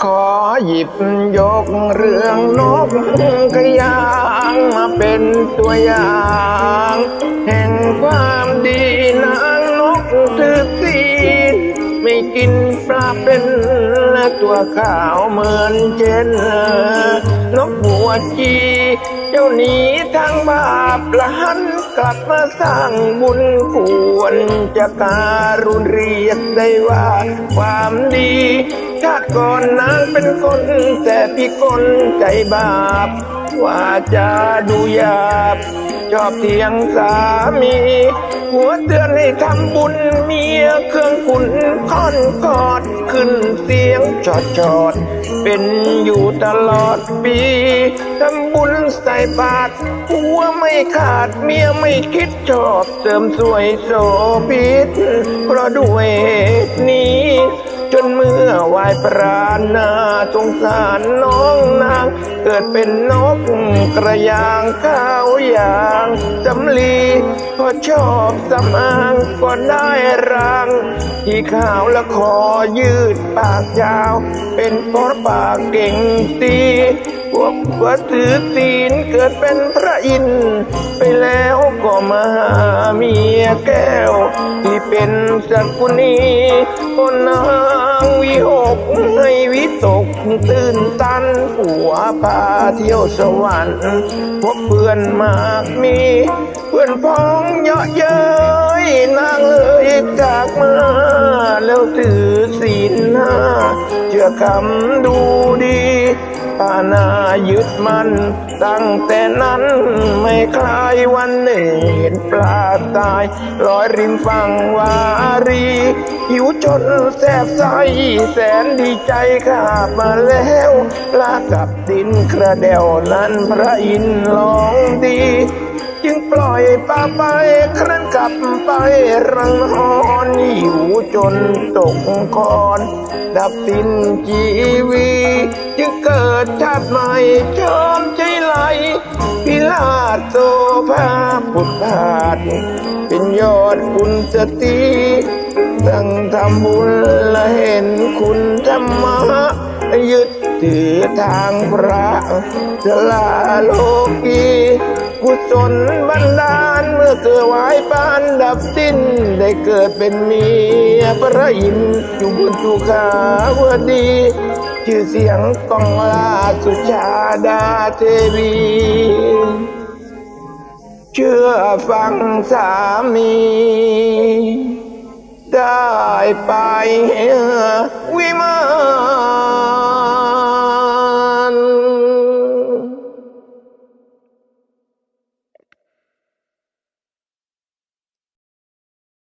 ขอหยิบยกเรื่องนกกระยางมาเป็นตัวอย่าง แห่งความดีนางนกถือศีลไม่กินปลาเป็นและตัวขาวเหมือนเช่นนกบัวจี เจ้าหนีทางบาปละหัน กลับมาสร้างบุญควรจะการุณเรียกได้ว่า ความดีชาติก่อนนางเป็นคนแต่พี่คนใจบาปว่าจะดูหยาบ ชอบเถียงสามีหัวเตือนให้ทำบุญเมียเครื่องขุนค่อนกอดขึ้นเสียงจอดจอด เป็นอยู่ตลอดปีทำบุญใส่บาตรหัวไม่ขาดเมียไม่คิดชอบเสริมสวยโสพิษเพราะด้วยเหตุนี้ จนเมื่อวายปราณนาสงสารน้องนาง เกิดเป็นนกกระยางข้าวยางจำลีพอชอบสำอางก็ได้รางที่ขาวและคอยืดปากยาว เป็นเพราะปากเก่งตีพวกว่าถือศีลเกิดเป็นพระอินทร์ไปแล้วก็มาหาเมียแก้ว ที่เป็นสักุณีคนนาง วิหกให้วิตกตื่นตันผัวพาเที่ยวสวรรค์พวกเพื่อนมากมี เพื่อนพ้องเยาะเย้ยนางเอ้ยจากมา แล้วถือศีลห้าเชื่อคำดูดี ปานายึดมัน ตั้งแต่นั้นไม่คลายวันหนึ่งเห็นปลาตายลอยริมฝั่งวารี หิวจนแสบใจแสนดีใจข้ามาแล้วลากับดินกระเดวนั้นพระอินทร์ลองดี จึงปล่อยปลาไปครั้นกลับไปรังหอนหิวจนตกคอน ดับสิ้นชีวี จึงเกิดชาติใหม่ชอมใจไหล พิลาศโซภาพุทธาสเป็นยอดคุณสตีตั้งทำบุญและเห็นคุณธรรมะ ยึดถือทางพระสลาโลกีกุศลบันดาลเมื่อเกิดวายปานดับสิ้น ได้เกิดเป็นเมียพระอินทร์อยู่บนสุขาวดี ชื่อเสียงกองลาสุชาดาเทวีเชื่อฟังสามี ได้ไปวิมาน